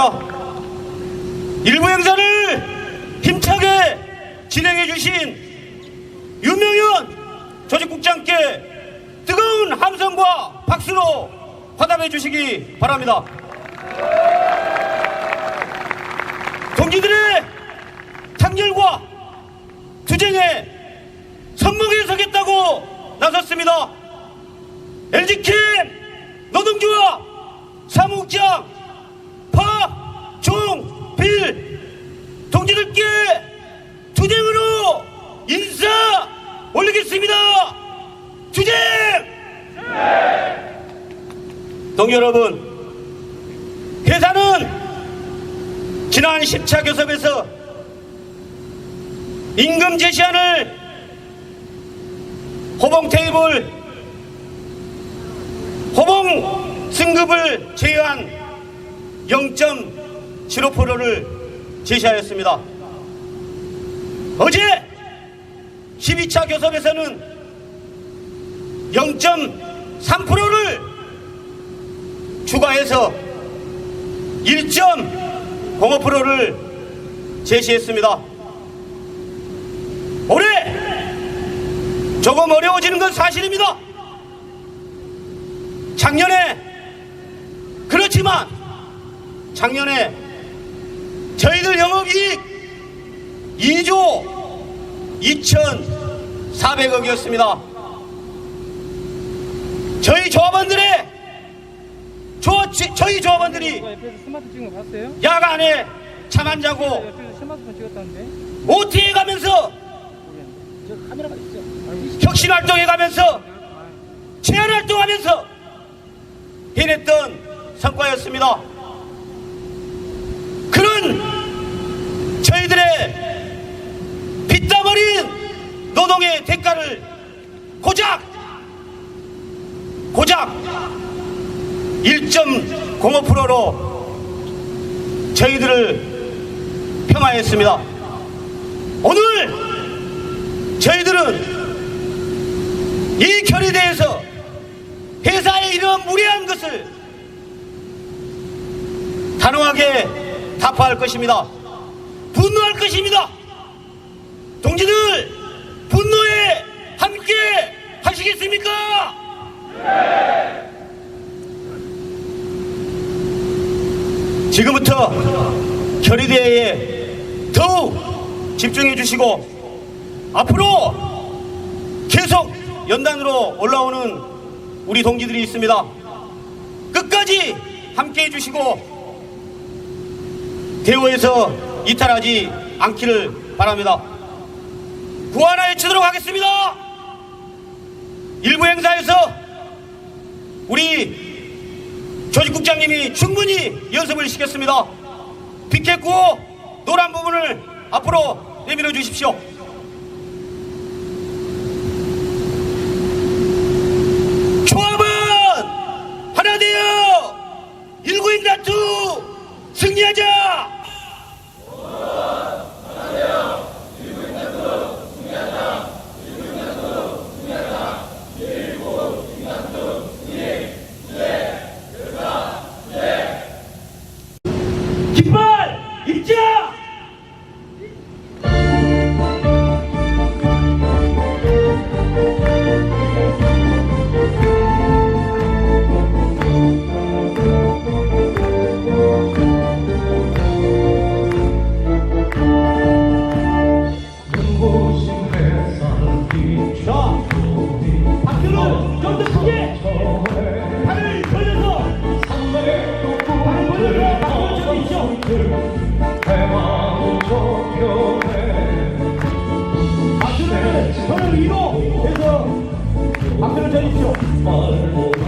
감사합니다. 일부 행사를 힘차게 진행해 주신 유명현 조직국장께 뜨거운 함성과 박수로 화답해 주시기 바랍니다. 동지들의 창렬과 투쟁에 선목에 서겠다고 나섰습니다. LG캠 노동조합 사무국장 박종필 동지들께 투쟁으로 인사 올리겠습니다. 투쟁! 동지 여러분, 회사는 지난 10차 교섭에서 임금 제시안을 호봉 테이블 호봉 승급을 제외한 0.75%를 제시하였습니다. 어제 12차 교섭에서는 0.3%를 추가해서 1.05%를 제시했습니다. 올해 조금 어려워지는 건 사실입니다. 작년에 그렇지만 작년에 저희들 영업이익 2조 2,400억이었습니다. 저희 조합원들의 조, 저희 조합원들이? 야간에 잠 안 자고? OT에 가면서. 혁신 활동해 가면서 제안 활동하면서 해냈던 성과였습니다. 그런 저희들의 피땀 어린 노동의 대가를 고작 고작 1.05%로 저희들을 평화했습니다. 오늘 저희들은 이 결의대에서 회사에 이런 무례한 것을 단호하게 타파할 것입니다. 분노할 것입니다. 동지들 분노에 함께 하시겠습니까? 지금부터 결의대에 더욱 집중해 주시고 앞으로 계속 연단으로 올라오는 우리 동지들이 있습니다. 끝까지 함께 해주시고 대우에서 이탈하지 않기를 바랍니다. 구하나 외치도록 하겠습니다. 일부 행사에서 우리 조직국장님이 충분히 연습을 시켰습니다. 피켓고 노란 부분을 앞으로 내밀어 주십시오. Keep! 박수